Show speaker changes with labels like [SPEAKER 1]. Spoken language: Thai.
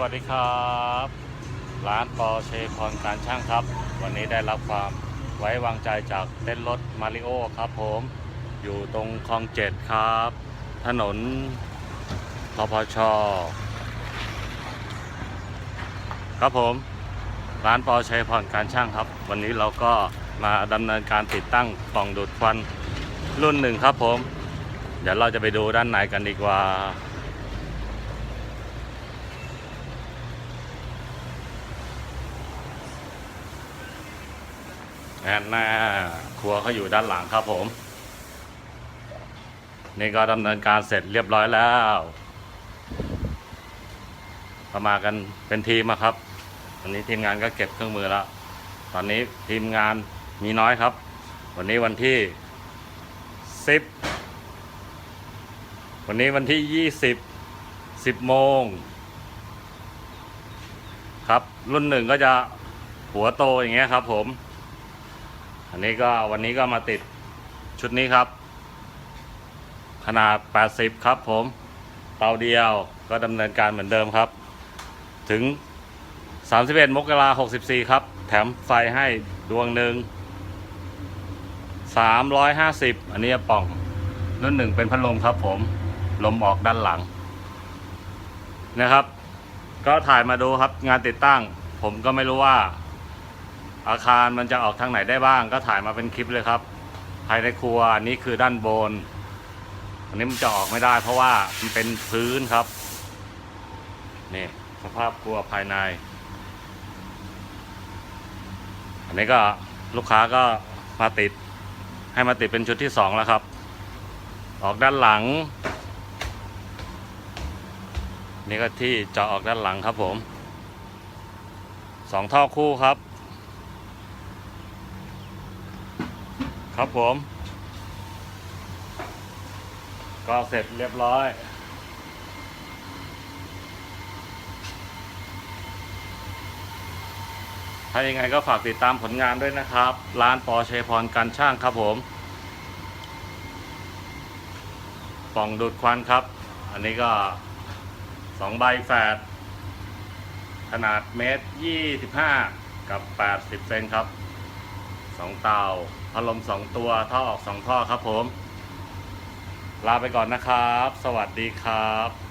[SPEAKER 1] วัสดีครับ ร้านปอเชพรการช่างครับ วันนี้ได้รับความไว้วางใจจากเต้นรถมาริโอครับผม อยู่ตรงคลองเจ็ดครับ ถนนพพช ครับผม ร้านปอเชพรการช่างครับ วันนี้เราก็มาดำเนินการติดตั้งกล่องดูดควันรุ่นหนึ่งครับผม เดี๋ยวเราจะไปดูด้านในกันดีกว่า แอนหน้าครัวเขาอยู่ด้านหลังครับผม นี่ก็ดำเนินการเสร็จเรียบร้อยแล้วก็มากันเป็นทีมอะครับวันนี้ทีมงานก็เก็บเครื่องมือแล้วตอนนี้ทีมงานมีน้อยครับ วันนี้วันที่สิบวันนี้วันที่ยี่สิบสิบโมงครับ รุ่นหนึ่งก็จะหัวโตอย่างเงี้ยครับผม อันนี้ก็วันนี้ก็มาติดชุดนี้ครับ ขนาด 80 ครับผม เตาเดียวก็ดำเนินการเหมือนเดิมครับ ถึง 31 มกราคม64 ครับ แถมไฟให้ดวงหนึ่ง350 อันนี้ป่องรุ่นหนึ่งเป็นพัดลมครับผม ลมออกด้านหลัง นะครับ ก็ถ่ายมาดูครับงานติดตั้ง ผมก็ไม่รู้ว่า อาคารมันจะออกทางไหนได้บ้าง ก็ถ่ายมาเป็นคลิปเลยครับ ภายในครัวอันนี้คือด้านบน อันนี้มันจะออกไม่ได้ เพราะว่ามันเป็นพื้นครับนี่สภาพครัวภายใน อันนี้ก็ลูกค้าก็มาติดให้มาติดเป็นชุดที่สองแล้วครับ ออกด้านหลัง นี่ก็ที่เจาะออกด้านหลังครับผมสองท่อคู่ครับ ครับผม ก็เสร็จเรียบร้อยถ้ายังไงก็ฝากติดตามผลงานด้วยนะครับ ร้านปอเชพรการช่างครับผมป่องดูดควันครับ อันนี้ก็สองใบแฝดขนาดเมตรยี่สิบห้ากับแปดสิบเซนครับสองเตา พัดลมสองตัวท่อออกสองท่อครับผม ลาไปก่อนนะครับ สวัสดีครับ